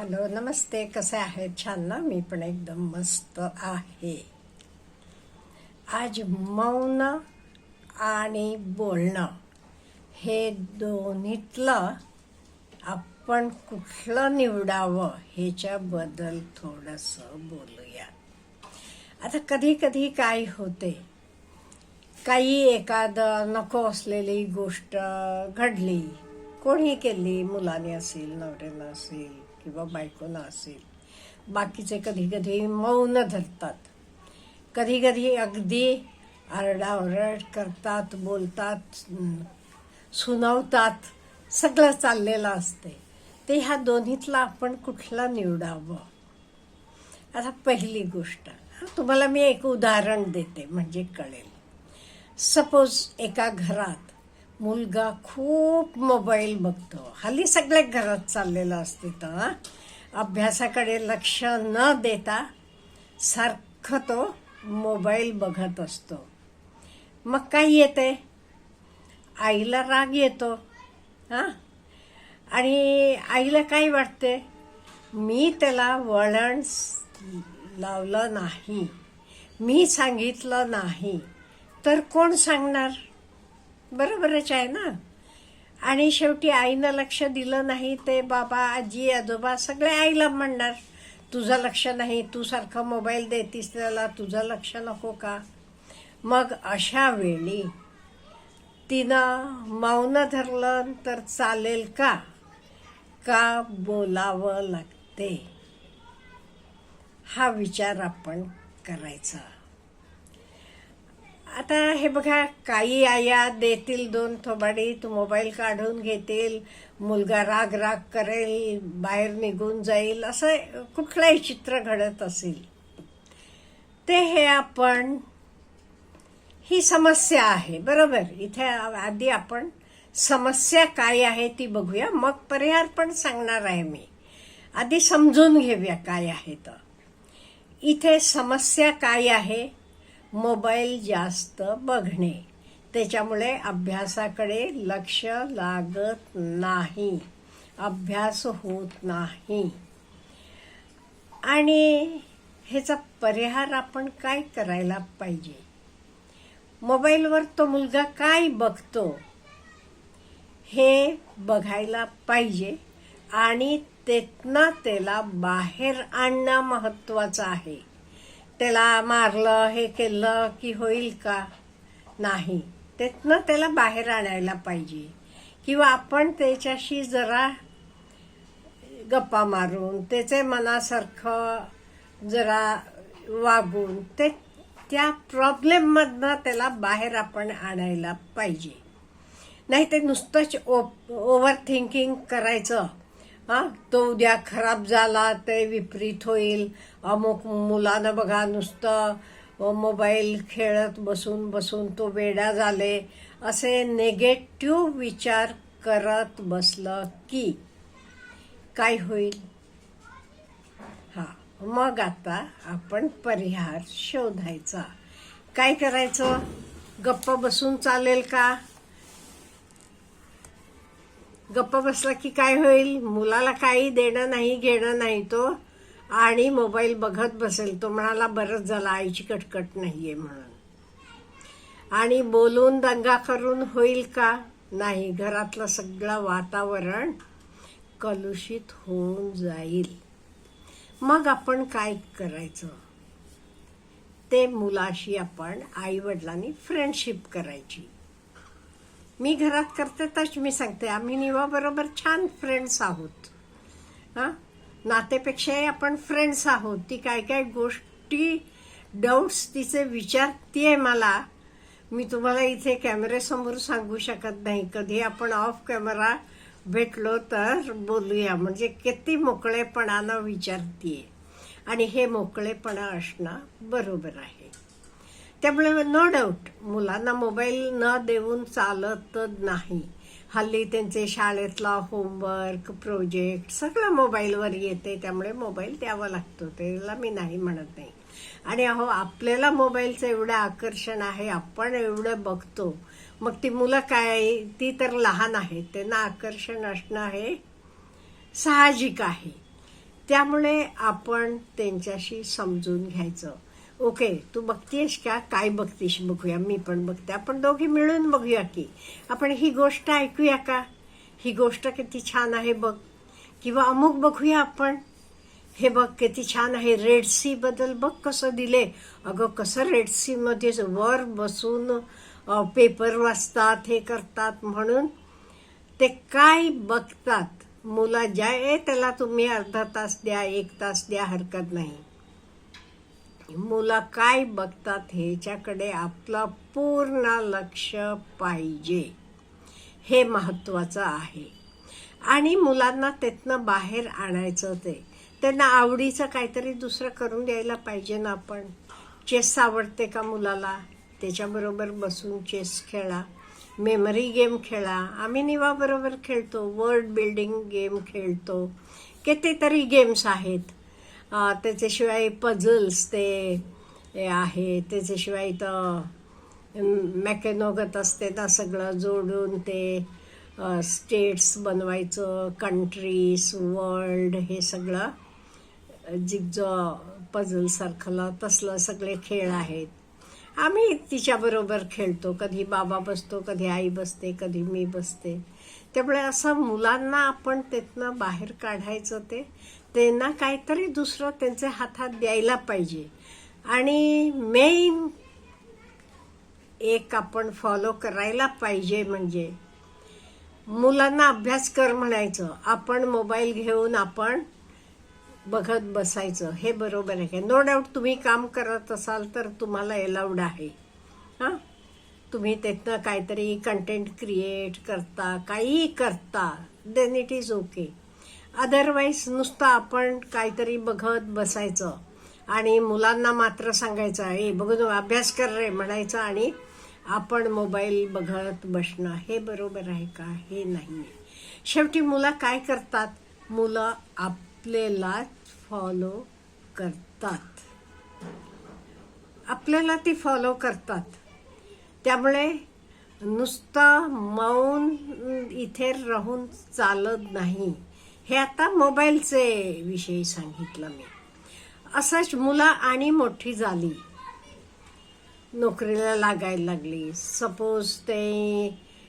Hello नमस्ते कसे आहेत? छान ना? मी पण एकदम मस्त आहे. आज मौन आणि बोलणं हे दोन्हीतलं आपण कुठलं निवडावं ह्याच्याबद्दल थोडंसं बोलूया. आता कधी कधी काय होते? काही एखादं नको असलेली गोष्ट घडली कोणी केली मुलाने असेल नवऱ्यानं असेल किंवा बायकोला असेल. बाकीचे कधी कधी मौन धरतात. कधी कधी अगदी आरडाओरड करतात बोलतात सुनावतात. सगळं चाललेलं असते ते ह्या दोन्हीतला आपण कुठला निवडावं? आता पहिली गोष्ट. तुम्हाला मी एक उदाहरण देते म्हणजे कळेल. सपोज एका घरात मुलगा खूप मोबाईल बघतो. हल्ली सगळ्या घरात चाललेलं असते तर. अभ्यासाकडे लक्ष न देता सारखं तो मोबाईल बघत असतो. मग काय येते? आईला राग येतो. हां? आणि आईला काय वाटते? मी त्याला वळण लावलं नाही. मी सांगितलं नाही. तर कोण सांगणार? बरोबरच आहे ना. आणि शेवटी आईनं लक्ष दिलं नाही ते बाबा आजी आजोबा सगळे आईला म्हणणार तुझं लक्ष नाही तू सारखं मोबाईल देतीस त्याला तुझं लक्ष नको का? मग अशा वेळी तिनं मौन धरलं तर चालेल का? का बोलावं लागते? हा विचार आपण करायचा. आता हे बघा काही आया देतील दोन थोबाडी तू मोबाईल काढून घेतील मुलगा राग राग करेल बाहेर निघून जाईल असं कुठलंही चित्र घडत असेल. ते हे आपण ही समस्या आहे बरोबर? इथे आधी आपण समस्या काय आहे ती बघूया मग पर्याय पण सांगणार आहे मी. आधी समजून घेऊया काय आहे तर. इथे समस्या काय आहे? मोबाईल जास्त बघणे. त्याच्यामुळे अभ्यासाकडे लक्ष लागत नाही. अभ्यास होत नाही. आणि ह्याचा परिहार आपण काय करायला पाहिजे? मोबाईलवर तो मुलगा काय बघतो? हे बघायला पाहिजे. आणि तेथनं त्याला बाहेर आणणं महत्त्वाचं आहे. त्याला मारलं हे केलं की होईल का? नाही. तेथनं त्याला बाहेर आणायला पाहिजे. किंवा आपण त्याच्याशी जरा गप्पा मारून त्याचे मनासारखं जरा वागून ते त्या प्रॉब्लेममधनं त्याला बाहेर आपण आणायला पाहिजे. नाही ते नुसतंच ओव्हर थिंकिंग करायचं. हा? तो उद्या खराब झाला ते विपरीत होईल. अमुक मुलानं बघा नुसतं मोबाईल खेळत बसून बसून तो वेडा झाले. असे नेगेटिव्ह विचार करत बसलं की काय होईल? हा मग आता आपण परिहार शोधायचा. काय करायचं? गप्प बसून चालेल का? गप्प बसला की काय होईल? मुलाला काही देणं नाही घेणं नाही तो. आणि मोबाईल बघत बसेल. तो म्हणाला बरंच झाला आईची कटकट नाही आहे म्हणून. आणि बोलून दंगा करून होईल का? नाही. घरातलं सगळं वातावरण कलुषित होऊन जाईल. मग आपण काय करायचं? ते मुलाशी आपण आईवडिलांनी फ्रेंडशिप करायची. मी घरात करते तच मी सांगते. आम्ही निवाबरोबर छान फ्रेंड्स आहोत. हां? नातेपेक्षाही आपण फ्रेंड्स आहोत. ती काय काय गोष्टी डाऊट्स तिचे विचारतीये मला. मी तुम्हाला इथे कॅमेऱ्यासमोर सांगू शकत नाही. कधी आपण ऑफ कॅमेरा भेटलो तर बोलूया. म्हणजे किती मोकळेपणानं विचारतीये. आणि हे मोकळेपणा असणं बरोबर आहे. त्यामुळे नो डाऊट मुलांना मोबाईल न देऊन चालत नाही. हल्ली त्यांचे शाळेतला होमवर्क प्रोजेक्ट सगळं मोबाईलवर येते त्यामुळे मोबाईल द्यावा लागतो. त्याला मी नाही म्हणत नाही आणि अहो आपल्याला मोबाईलचं एवढं आकर्षण आहे आपण एवढं बघतो. मग ती मुलं काय ती तर लहान आहेत त्यांना आकर्षण असणं हे साहजिक आहे. त्यामुळे आपण त्यांच्याशी समजून घ्यायचं. ओके तू बघतीयस का? काय बघतीस बघूया मी पण बघते. आपण दोघी मिळून बघूया की. आपण ही गोष्ट ऐकूया का? ही गोष्ट किती छान आहे बघ. किंवा अमुक बघूया आपण. हे बघ किती छान आहे. रेड सी बद्दल बघ कसं दिले. अगं कसं रेड सी मध्ये वर बसून पेपर वाचतात हे करतात म्हणून. ते काय बघतात? मुला ज्या ए त्याला तुम्ही अर्धा तास द्या एक तास द्या हरकत नाही. मुलं काय बघतात ह्याच्याकडे आपलं पूर्ण लक्ष पाहिजे. हे महत्त्वाचं आहे. आणि मुलांना त्यातनं बाहेर आणायचं ते. त्यांना आवडीचं काहीतरी दुसरं करून द्यायला पाहिजे ना आपण. चेस आवडते का मुलाला? त्याच्याबरोबर बसून चेस खेळा. मेमरी गेम खेळा. आम्ही निवाबरोबर खेळतो. वर्ड बिल्डिंग गेम खेळतो. कितीतरी गेम्स आहेत. त्याच्याशिवाय पझल्स ते आहे. त्याच्याशिवाय इथं मॅकॅनोगत असते तर सगळं जोडून ते स्टेट्स बनवायचं कंट्रीज वर्ल्ड हे सगळं. जिगजो पझलसारखंला तसलं सगळे खेळ आहेत. आम्ही तिच्याबरोबर खेळतो. कधी बाबा बसतो कधी आई बसते कधी मी बसते. त्यामुळे असं मुलांना आपण त्यातनं बाहेर काढायचं ते त्यांना काहीतरी दुसरं त्यांचे हातात द्यायला पाहिजे. आणि मेन एक आपण फॉलो करायला पाहिजे म्हणजे मुलांना अभ्यास कर म्हणायचं. आपण मोबाईल घेऊन आपण बघत बसायचं. हे बरोबर आहे. नो डाऊट तुम्ही काम करत असाल तर तुम्हाला अलाउड आहे. हां? तुम्ही त्यातनं काहीतरी कंटेंट क्रिएट करता काही करता then it is okay otherwise नुसतं आपण काहीतरी बघत बसायचं आणि मुलांना मात्र सांगायचं ए बघून अभ्यास कर रे म्हणायचं आणि आपण मोबाईल बघत बसणं हे बरोबर आहे का? हे नाही शेवटी मुलं काय करतात? मुलं आपल्याला फॉलो करतात. आपल्याला ती फॉलो करतात. त्यामुळे नुसतं मौन इथे राहून चालत नाही. हे आता मोबाईलचे विषयी सांगितलं मी. असंच मुलं आणि मोठी झाली. नोकरीला लागायला लागली. सपोज ते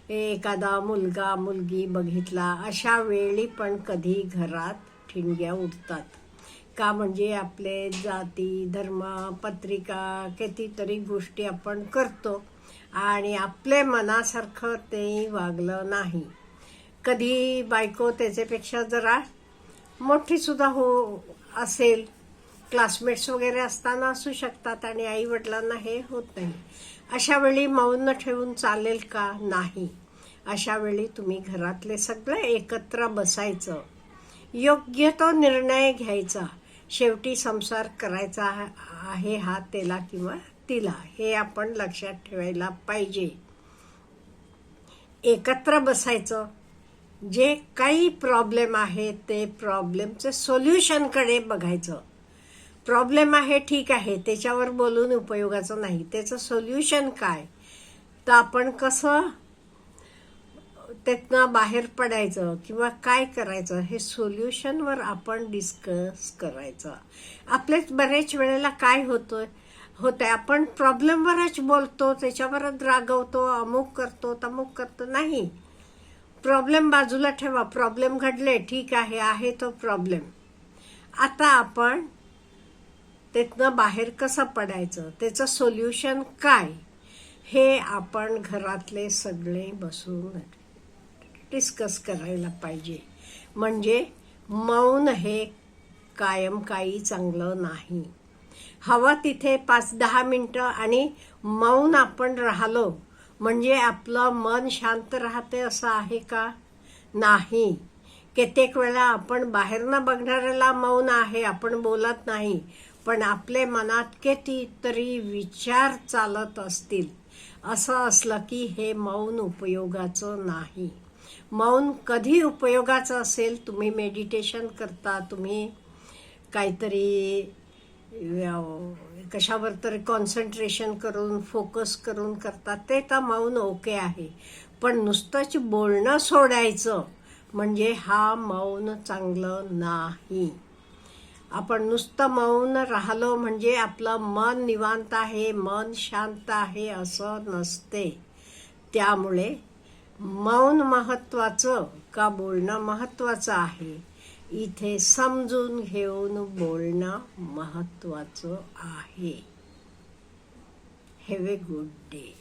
एखादा मुलगा मुलगी बघितला अशा वेळी पण कधी घरात ठिणग्या उठतात का म्हणजे आपले जाती धर्म पत्रिका कितीतरी गोष्टी आपण करतो. आणि आपले मनासारखं ते वागलं नाही. कधी बायको त्याच्यापेक्षा जरा मोठीसुद्धा हो असेल क्लासमेट्स वगैरे असताना असू शकतात आणि आई वडिलांना हे होत नाही. अशा वेळी मौन ठेवून चालेल का? नाही. अशा वेळी तुम्ही घरातले सगळे एकत्र बसायचं. योग्य तो निर्णय घ्यायचा. शेवटी संसार करायचा आहे हा त्याला किंवा तिला हे आपण लक्षात ठेवायला पाहिजे. एकत्र बसायचं. जे काही प्रॉब्लेम आहे ते प्रॉब्लेमचे सोल्युशनकडे बघायचं. प्रॉब्लेम आहे ठीक आहे त्याच्यावर बोलून उपयोगाचं नाही. त्याचं सोल्युशन काय? तर आपण कसं त्यातनं बाहेर पडायचं किंवा काय करायचं हे सोल्युशनवर आपण डिस्कस करायचं. आपल्याच बऱ्याच वेळेला काय होतं होतंय. आपण प्रॉब्लेमवरच बोलतो त्याच्यावरच रागवतो अमुक करतो तमुक करतो. नाही. प्रॉब्लेम बाजूला ठेवा. प्रॉब्लेम घडले ठीक आहे आहे तो प्रॉब्लेम. आता आपण त्यातनं बाहेर कसं पडायचं? त्याचं सोल्युशन काय? हे आपण घरातले सगळे बसून डिस्कस करायला पाहिजे. म्हणजे मौन हे कायम काही चांगलं नाही. हवं तिथे पाच दहा मिनटं आणि मौन आपण राहिलो. म्हणजे आपलं मन शांत राहते असं आहे का? नाही. कित्येक वेळा आपण बाहेरनं बघणाऱ्याला मौन आहे आपण बोलत नाही पण आपले मनात कितीतरी विचार चालत असतील. असं असलं की हे मौन उपयोगाचं नाही. मौन कधी उपयोगाचं असेल? तुम्ही मेडिटेशन करता तुम्ही काहीतरी कशावर तरी कॉन्सन्ट्रेशन करून फोकस करून करतात ते तर मौन ओके आहे. पण नुसतंच बोलणं सोडायचं म्हणजे हा मौन चांगलं नाही. आपण नुसतं मौन राहिलो म्हणजे आपलं मन निवांत आहे मन शांत आहे असं नसते. त्यामुळे मौन महत्त्वाचं का बोलणं महत्त्वाचं आहे? इथे समजून घेऊन बोलणं महत्त्वाचं आहे. Have a good day